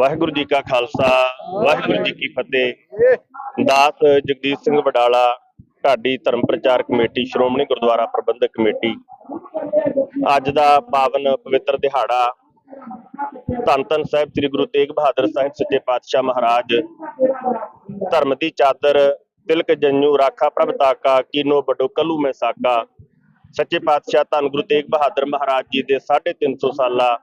ਵਾਹਿਗੁਰੂ ਜੀ ਕਾ ਖਾਲਸਾ, ਵਾਹਿਗੁਰੂ ਜੀ ਕੀ ਫਤਿਹ। ਦਾਸ ਜਗਦੀਸ਼ ਸਿੰਘ ਵਡਾਲਾ, ਢਾਡੀ ਧਰਮ ਪ੍ਰਚਾਰ ਕਮੇਟੀ, ਸ਼੍ਰੋਮਣੀ ਗੁਰਦੁਆਰਾ ਪ੍ਰਬੰਧਕ ਕਮੇਟੀ। ਅੱਜ ਦਾ ਪਾਵਨ ਪਵਿੱਤਰ ਦਿਹਾੜਾ ਧੰਨ ਧੰਨ ਸਾਹਿਬ ਸ੍ਰੀ ਗੁਰੂ ਤੇਗ ਬਹਾਦਰ ਸਾਹਿਬ ਸੱਚੇ ਪਾਤਸ਼ਾਹ ਮਹਾਰਾਜ। ਧਰਮ ਦੀ ਚਾਦਰ ਤਿਲਕ ਜੰਨੂ ਰਾਖਾ ਪ੍ਰਭ ਤਾਕਾ, ਕੀਨੋ ਬਡੋ ਕਲੂ ਮੈਂ ਸਾਕਾ। ਸੱਚੇ ਪਾਤਸ਼ਾਹ ਧੰਨ ਗੁਰੂ ਤੇਗ ਬਹਾਦਰ ਮਹਾਰਾਜ ਜੀ ਦੇ 350 ਸਾਲਾ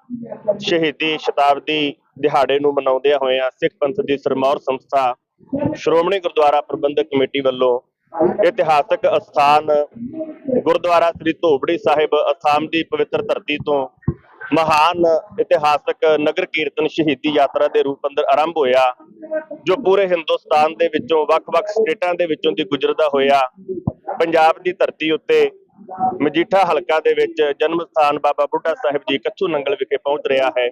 ਸ਼ਹੀਦੀ ਸ਼ਤਾਬਦੀ ਦਿਹਾੜੇ ਨੂੰ ਮਨਾਉਂਦਿਆਂ ਹੋਇਆਂ ਸਿੱਖ ਪੰਥ ਦੀ ਸਰਮੌਰ ਸੰਸਥਾ, ਸ਼੍ਰੋਮਣੀ ਗੁਰਦੁਆਰਾ ਪ੍ਰਬੰਧਕ ਕਮੇਟੀ ਵੱਲੋਂ ਇਤਿਹਾਸਕ ਅਸਥਾਨ ਗੁਰਦੁਆਰਾ ਸ੍ਰੀ ਧੋਬੜੀ ਸਾਹਿਬ ਅਸਾਮ ਦੀ ਪਵਿੱਤਰ ਧਰਤੀ ਤੋਂ ਮਹਾਨ ਇਤਿਹਾਸਕ ਨਗਰ ਕੀਰਤਨ ਸ਼ਹੀਦੀ ਯਾਤਰਾ ਦੇ ਰੂਪ ਅੰਦਰ ਆਰੰਭ ਹੋਇਆ, ਜੋ ਪੂਰੇ ਹਿੰਦੁਸਤਾਨ ਦੇ ਵਿੱਚੋਂ ਵੱਖ-ਵੱਖ ਸਟੇਟਾਂ ਦੇ ਵਿੱਚੋਂ ਦੀ ਗੁਜ਼ਰਦਾ ਹੋਇਆ। ਪੰਜਾਬ ਦੀ ਧਰਤੀ ਉੱਤੇ ਮਜੀਠਾ ਹਲਕਾ ਦੇ ਵਿੱਚ ਜਨਮ ਸਥਾਨ ਬਾਬਾ ਬੁੱਢਾ ਸਾਹਿਬ ਜੀ ਕੱਚੂ ਨੰਗਲ ਵਿਖੇ ਪਹੁੰਚ ਰਿਹਾ ਹੈ।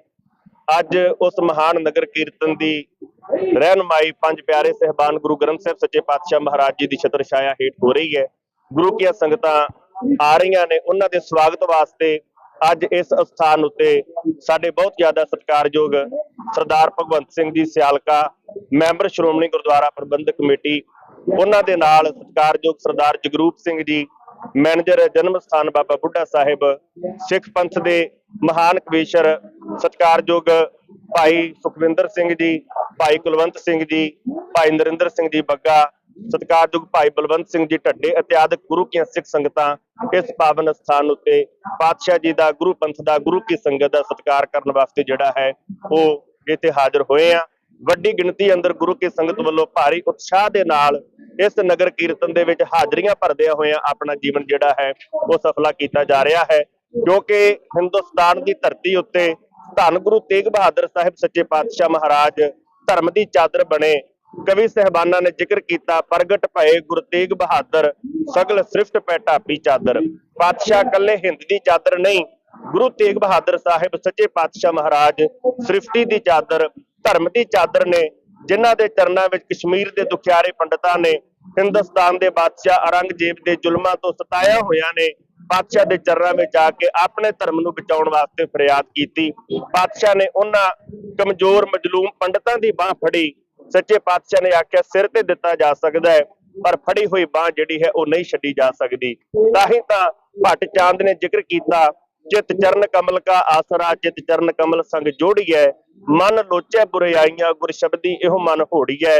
ਅੱਜ ਉਸ ਮਹਾਨ ਨਗਰ ਕੀਰਤਨ ਦੀ ਰਹਿਨਮਾਈ ਪੰਜ ਪਿਆਰੇ ਸਹਿਬਾਨ ਗੁਰੂ ਗ੍ਰੰਥ ਸਾਹਿਬ ਸੱਚੇ ਪਾਤਸ਼ਾਹ ਮਹਾਰਾਜ ਜੀ ਦੀ ਛਤਰ ਛਾਇਆ ਹੇਠ ਹੋ ਰਹੀ ਹੈ। ਗੁਰੂ ਕੀਆਂ ਸੰਗਤਾਂ ਆ ਰਹੀਆਂ ਨੇ, ਉਹਨਾਂ ਦੇ ਸਵਾਗਤ ਵਾਸਤੇ ਅੱਜ ਇਸ ਸਥਾਨ ਉੱਤੇ ਸਾਡੇ ਬਹੁਤ ਜ਼ਿਆਦਾ ਸਤਿਕਾਰਯੋਗ ਸਰਦਾਰ ਭਗਵੰਤ ਸਿੰਘ ਜੀ ਸਿਆਲਕਾ, ਮੈਂਬਰ ਸ਼੍ਰੋਮਣੀ ਗੁਰਦੁਆਰਾ ਪ੍ਰਬੰਧਕ ਕਮੇਟੀ, ਉਹਨਾਂ ਦੇ ਨਾਲ ਸਤਿਕਾਰਯੋਗ ਸਰਦਾਰ ਜਗਰੂਪ ਸਿੰਘ ਜੀ, ਮੈਨੇਜਰ ਜਨਮ ਸਥਾਨ ਬਾਬਾ ਬੁੱਢਾ ਸਾਹਿਬ, ਸਿੱਖ ਪੰਥ ਦੇ ਮਹਾਨ ਕਵੀਸ਼ਰ, ਸਤਿਕਾਰਯੋਗ ਭਾਈ ਸੁਖਵਿੰਦਰ ਸਿੰਘ ਜੀ, ਭਾਈ ਕੁਲਵੰਤ ਸਿੰਘ ਜੀ, ਭਾਈ ਨਰਿੰਦਰ ਸਿੰਘ ਜੀ ਬੱਗਾ, ਸਤਿਕਾਰਯੋਗ ਭਾਈ ਬਲਵੰਤ ਸਿੰਘ ਜੀ ਢੱਡੇ ਇਤਿਆਦਿਕ ਗੁਰੂ ਕੀਆਂ ਸਿੱਖ ਸੰਗਤਾਂ ਇਸ ਪਾਵਨ ਸਥਾਨ ਉੱਤੇ ਪਾਤਸ਼ਾਹ ਜੀ ਦਾ, ਗੁਰੂ ਪੰਥ ਦਾ, ਗੁਰੂ ਕੀ ਸੰਗਤ ਦਾ ਸਤਿਕਾਰ ਕਰਨ ਵਾਸਤੇ ਜਿਹੜਾ ਹੈ, ਉਹ ਇੱਥੇ ਹਾਜ਼ਰ ਹੋਏ ਆ। ਵੱਡੀ ਗਿਣਤੀ ਅੰਦਰ ਗੁਰੂ ਕੀ ਸੰਗਤ ਵੱਲੋਂ ਭਾਰੀ ਉਤਸ਼ਾਹ ਦੇ ਨਾਲ ਇਸ ਨਗਰ ਕੀਰਤਨ ਦੇ ਵਿੱਚ ਹਾਜ਼ਰੀਆਂ ਭਰਦਿਆਂ ਹੋਇਆਂ ਆਪਣਾ ਜੀਵਨ ਜਿਹੜਾ ਹੈ, ਉਹ ਸਫਲਾ ਕੀਤਾ ਜਾ ਰਿਹਾ ਹੈ। ਕਿਉਂਕਿ ਹਿੰਦੁਸਤਾਨ ਦੀ ਧਰਤੀ ਉੱਤੇ ਧੰਨ ਗੁਰੂ ਤੇਗ ਬਹਾਦਰ ਸਾਹਿਬ ਸੱਚੇ ਪਾਤਸ਼ਾਹ ਮਹਾਰਾਜ ਧਰਮ ਦੀ ਚਾਦਰ ਬਣੇ, ਕਵੀ ਸਹਿਬਾਨਾਂ ਨੇ ਜ਼ਿਕਰ ਕੀਤਾ, ਪ੍ਰਗਟ ਭਏ ਗੁਰੂ ਤੇਗ ਬਹਾਦਰ, ਸਗਲ ਸ੍ਰਿਫਟ ਪੈ ਢਾਪੀ ਚਾਦਰ। ਪਾਤਸ਼ਾਹ ਕੱਲੇ ਹਿੰਦ ਦੀ ਚਾਦਰ ਨਹੀਂ, ਗੁਰੂ ਤੇਗ ਬਹਾਦਰ ਸਾਹਿਬ ਸੱਚੇ ਪਾਤਸ਼ਾਹ ਮਹਾਰਾਜ ਸ੍ਰਿਫਟੀ ਦੀ ਚਾਦਰ, ਧਰਮ ਦੀ ਚਾਦਰ ਨੇ, ਜਿਨ੍ਹਾਂ ਦੇ ਚਰਨਾਂ ਵਿੱਚ ਕਸ਼ਮੀਰ ਦੇ ਦੁਖਿਆਰੇ ਪੰਡਤਾਂ ਨੇ, ਹਿੰਦੁਸਤਾਨ ਦੇ ਬਾਦਸ਼ਾਹ ਔਰੰਗਜ਼ੇਬ ਦੇ ਜ਼ੁਲਮਾਂ ਤੋਂ ਸਤਾਇਆ ਹੋਇਆ ਨੇ ਪਾਤਸ਼ਾਹ ਦੇ ਚਰਨਾਂ ਵਿੱਚ ਆ ਕੇ ਆਪਣੇ ਧਰਮ ਨੂੰ ਬਚਾਉਣ ਵਾਸਤੇ ਫਰਿਆਦ ਕੀਤੀ। ਪਾਤਸ਼ਾਹ ਨੇ ਉਹਨਾਂ ਕਮਜ਼ੋਰ ਮਜਲੂਮ ਪੰਡਤਾਂ ਦੀ ਬਾਹ ਫੜੀ। ਸੱਚੇ ਪਾਤਸ਼ਾਹ ਨੇ ਆਖਿਆ, ਸਿਰ ਤੇ ਦਿੱਤਾ ਜਾ ਸਕਦਾ ਹੈ, ਪਰ ਫੜੀ ਹੋਈ ਬਾਹ ਜਿਹੜੀ ਹੈ ਉਹ ਨਹੀਂ ਛੱਡੀ ਜਾ ਸਕਦੀ। ਤਾਂ ਹੀ ਤਾਂ ਭੱਟ ਚਾਂਦ ਨੇ ਜ਼ਿਕਰ ਕੀਤਾ, ਚਿਤ ਚਰਨ ਕਮਲ ਕਾ ਆਸਰਾ, ਚਿਤ ਚਰਨ ਕਮਲ ਸੰਗ ਜੋੜੀਐ ਮਨ ਲੋਚੈ ਬੁਰਾਈਆਂ ਗੁਰ ਸ਼ਬਦੀ ਇਹੋ ਮਨ ਹੋੜੀਐ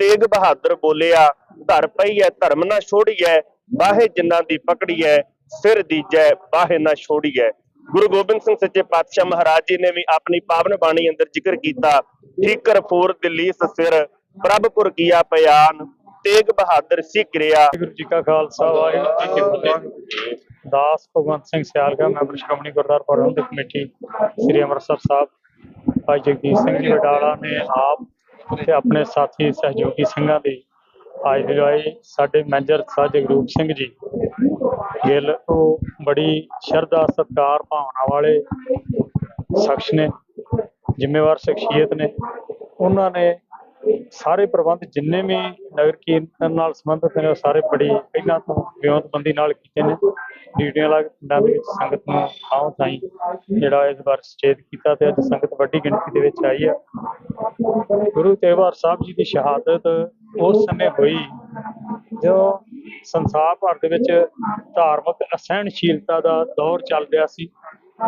ਤੇਗ ਬਹਾਦਰ ਬੋਲਿਆ, ਧਰ ਪਈਐ ਧਰਮ ਨਾ ਛੋੜੀਐ ਬਾਹੇ ਜਿੰਨਾਂ ਦੀ ਪਕੜੀਐ ਸਿਰ ਦੀਜੈ ਬਾਹੇ ਨਾ ਛੋੜੀਐ ਗੁਰੂ ਗੋਬਿੰਦ ਸਿੰਘ ਸੱਚੇ ਪਾਤਸ਼ਾਹ ਮਹਾਰਾਜ ਜੀ ਨੇ ਵੀ ਆਪਣੀ ਪਾਵਨ ਬਾਣੀ ਅੰਦਰ ਜ਼ਿਕਰ ਕੀਤਾ, ਠੀਕਰ ਫੋਰ ਦਿੱਲੀ ਸਿਰ ਪ੍ਰਭਪੁਰ ਕੀਆ ਪਿਆਨ, ਤੇਗ ਬਹਾਦਰ ਸੀ ਕਿਰਿਆ। ਵਾਹਿਗੁਰੂ ਜੀ ਕਾ ਖਾਲਸਾ, ਵਾਹਿਗੁਰੂ ਜੀ ਕੀ ਫਤਿਹ। ਦਾਸ ਭਗਵੰਤ ਸਿੰਘ ਸਿਆਲਗਾ ਮੈਂਬਰ ਸ਼੍ਰੋਮਣੀ ਗੁਰਦੁਆਰਾ ਪ੍ਰਬੰਧਕ ਕਮੇਟੀ, ਸ੍ਰੀ ਅੰਮ੍ਰਿਤਸਰ ਸਾਹਿਬ। ਭਾਈ ਜਗਦੀਸ਼ ਸਿੰਘ ਜੀ ਵਡਾਲਾ ਨੇ ਆਪ ਤੇ ਆਪਣੇ ਸਾਥੀ ਸਹਿਯੋਗੀ ਸਿੰਘਾਂ ਦੀ ਹਾਜ਼ਰੀ ਲਵਾਈ। ਸਾਡੇ ਮੈਨੇਜਰ ਸਾਹਿਬ ਜਗਰੂਪ ਸਿੰਘ ਜੀ ਗਿੱਲ ਉਹ ਬੜੀ ਸ਼ਰਧਾ, ਸਤਿਕਾਰ ਭਾਵਨਾ ਵਾਲੇ ਸ਼ਖਸ ਨੇ, ਜ਼ਿੰਮੇਵਾਰ ਸ਼ਖਸੀਅਤ ਨੇ। ਉਹਨਾਂ ਨੇ ਸਾਰੇ ਪ੍ਰਬੰਧ ਜਿੰਨੇ ਵੀ ਨਗਰ ਕੀਰਤਨ ਨਾਲ ਸੰਬੰਧਿਤ ਨੇ, ਉਹ ਸਾਰੇ ਬੜੀ ਪਹਿਲਾਂ ਤੋਂ ਵਿਉਂਤਬੰਦੀ ਨਾਲ ਕੀਤੇ ਨੇ। ਡਿਊਟੀਆਂ ਲਾ ਪਿੰਡਾਂ ਦੇ ਵਿੱਚ ਸੰਗਤ ਨੂੰ ਥਾਂ ਥਾਈ ਜਿਹੜਾ ਇਸ ਵਾਰ ਸੁਚੇਤ ਕੀਤਾ ਤੇ ਅੱਜ ਸੰਗਤ ਵੱਡੀ ਗਿਣਤੀ ਦੇ ਵਿੱਚ ਆਈ ਆ। ਗੁਰੂ ਤੇਗਬਹਾਦਰ ਸਾਹਿਬ ਜੀ ਦੀ ਸ਼ਹਾਦਤ ਉਸ ਸਮੇਂ ਹੋਈ ਜੋ ਸੰਸਾਰ ਭਰ ਦੇ ਵਿੱਚ ਧਾਰਮਿਕ ਅਸਹਿਣਸ਼ੀਲਤਾ ਦਾ ਦੌਰ ਚੱਲ ਰਿਹਾ ਸੀ।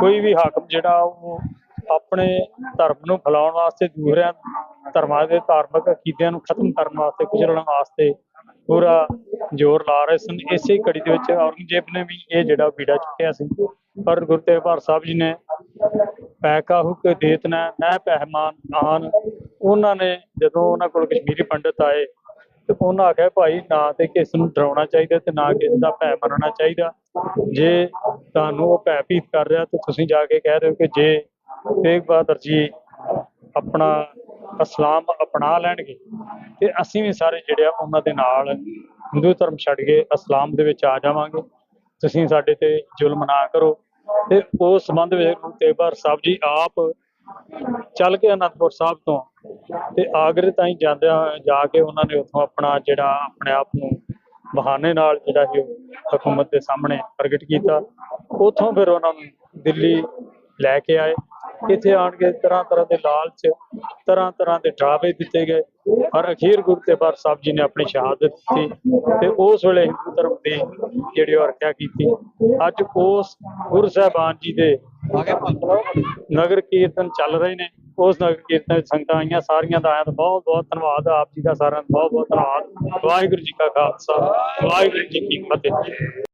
ਕੋਈ ਵੀ ਹਾਕਮ ਜਿਹੜਾ ਉਹ ਆਪਣੇ ਧਰਮ ਨੂੰ ਫੈਲਾਉਣ ਵਾਸਤੇ ਦੂਸਰਿਆਂ ਧਰਮਾਂ ਦੇ ਧਾਰਮਿਕ ਅਕੀਦਿਆਂ ਨੂੰ ਖਤਮ ਕਰਨ ਵਾਸਤੇ, ਕੁਚਲਣ ਵਾਸਤੇ ਪੂਰਾ ਜ਼ੋਰ ਲਾ ਰਹੇ ਸਨ। ਇਸੇ ਕੜੀ ਦੇ ਵਿੱਚ ਔਰੰਗਜ਼ੇਬ ਨੇ ਵੀ ਇਹ ਜਿਹੜਾ ਬੀੜਾ ਚੁੱਕਿਆ ਸੀ। ਪਰ ਗੁਰੂ ਤੇਗ ਬਹਾਦਰ ਸਾਹਿਬ ਜੀ ਨੇ ਪੈਕਾ ਹੁਕ ਦੇਤਨਾ ਨਾ ਪਹਿਮਾਨ ਆਨ। ਉਹਨਾਂ ਨੇ ਜਦੋਂ ਉਹਨਾਂ ਕੋਲ ਕਸ਼ਮੀਰੀ ਪੰਡਤ ਆਏ ਤੇ ਉਹਨਾਂ ਆਖਿਆ ਭਾਈ ਨਾ ਤੇ ਕਿਸ ਨੂੰ ਡਰਾਉਣਾ ਚਾਹੀਦਾ ਤੇ ਨਾ ਕਿਸ ਦਾ ਭੈ ਮੰਨਣਾ ਚਾਹੀਦਾ। ਜੇ ਤੁਹਾਨੂੰ ਉਹ ਭੈ ਭੀਤ ਕਰ ਰਿਹਾ ਤੇ ਤੁਸੀਂ ਜਾ ਕੇ ਕਹਿ ਰਹੇ ਹੋ ਕਿ ਜੇ ਤੇਗ ਬਹਾਦਰ ਜੀ ਆਪਣਾ ਇਸਲਾਮ ਅਪਣਾ ਲੈਣਗੇ ਤੇ ਅਸੀਂ ਵੀ ਸਾਰੇ ਜਿਹੜੇ ਆ ਉਹਨਾਂ ਦੇ ਨਾਲ ਹਿੰਦੂ ਧਰਮ ਛੱਡ ਕੇ ਇਸਲਾਮ ਦੇ ਵਿੱਚ ਆ ਜਾਵਾਂਗੇ। ਤੁਸੀਂ ਸਾਡੇ ਤੇ ਜ਼ੁਲਮ ਨਾ ਕਰੋ ਤੇ ਉਸ ਸੰਬੰਧ ਵਿੱਚ ਗੁਰੂ ਤੇਗ ਬਹਾਦਰ ਸਾਹਿਬ ਜੀ ਆਪ ਚੱਲ ਕੇ ਅਨੰਦਪੁਰ ਸਾਹਿਬ ਤੋਂ ਤੇ ਆਗਰੇ ਤਾਈਂ ਜਾਂਦਿਆਂ ਜਾ ਕੇ ਉਹਨਾਂ ਨੇ ਉੱਥੋਂ ਆਪਣਾ ਜਿਹੜਾ ਆਪਣੇ ਆਪ ਨੂੰ ਬਹਾਨੇ ਨਾਲ ਜਿਹੜਾ ਸੀ ਉਹ ਹਕੂਮਤ ਦੇ ਸਾਹਮਣੇ ਪ੍ਰਗਟ ਕੀਤਾ। ਉੱਥੋਂ ਫਿਰ ਉਹਨਾਂ ਨੂੰ ਦਿੱਲੀ ਲੈ ਕੇ ਆਏ। ਇੱਥੇ ਆਣ ਕੇ ਤਰ੍ਹਾਂ ਤਰ੍ਹਾਂ ਦੇ ਲਾਲਚ, ਤਰ੍ਹਾਂ ਤਰ੍ਹਾਂ ਦੇ ਡਰਾਵੇ ਦਿੱਤੇ ਗਏ। ਪਰ ਅਖੀਰ ਗੁਰੂ ਤੇਗਬਹਾਦਰ ਸਾਹਿਬ ਜੀ ਨੇ ਆਪਣੀ ਸ਼ਹਾਦਤ ਦਿੱਤੀ ਤੇ ਉਸ ਵੇਲੇ ਹਿੰਦੂ ਧਰਮ ਦੀ ਜਿਹੜੀ ਉਹ ਰੱਖਿਆ ਕੀਤੀ। ਅੱਜ ਉਸ ਗੁਰੂ ਸਾਹਿਬਾਨ ਜੀ ਦੇ ਨਗਰ ਕੀਰਤਨ ਚੱਲ ਰਹੇ ਨੇ। ਉਸ ਨਗਰ ਕੀਰਤਨ ਵਿੱਚ ਸੰਗਤਾਂ ਆਈਆਂ, ਸਾਰੀਆਂ ਦਾ ਆਇਆਂ ਦਾ ਬਹੁਤ ਬਹੁਤ ਧੰਨਵਾਦ। ਆਪ ਜੀ ਦਾ ਸਾਰਿਆਂ ਦਾ ਬਹੁਤ ਬਹੁਤ ਧੰਨਵਾਦ। ਵਾਹਿਗੁਰੂ ਜੀ ਕਾ ਖਾਲਸਾ, ਵਾਹਿਗੁਰੂ ਜੀ ਕੀ ਫਤਿਹ।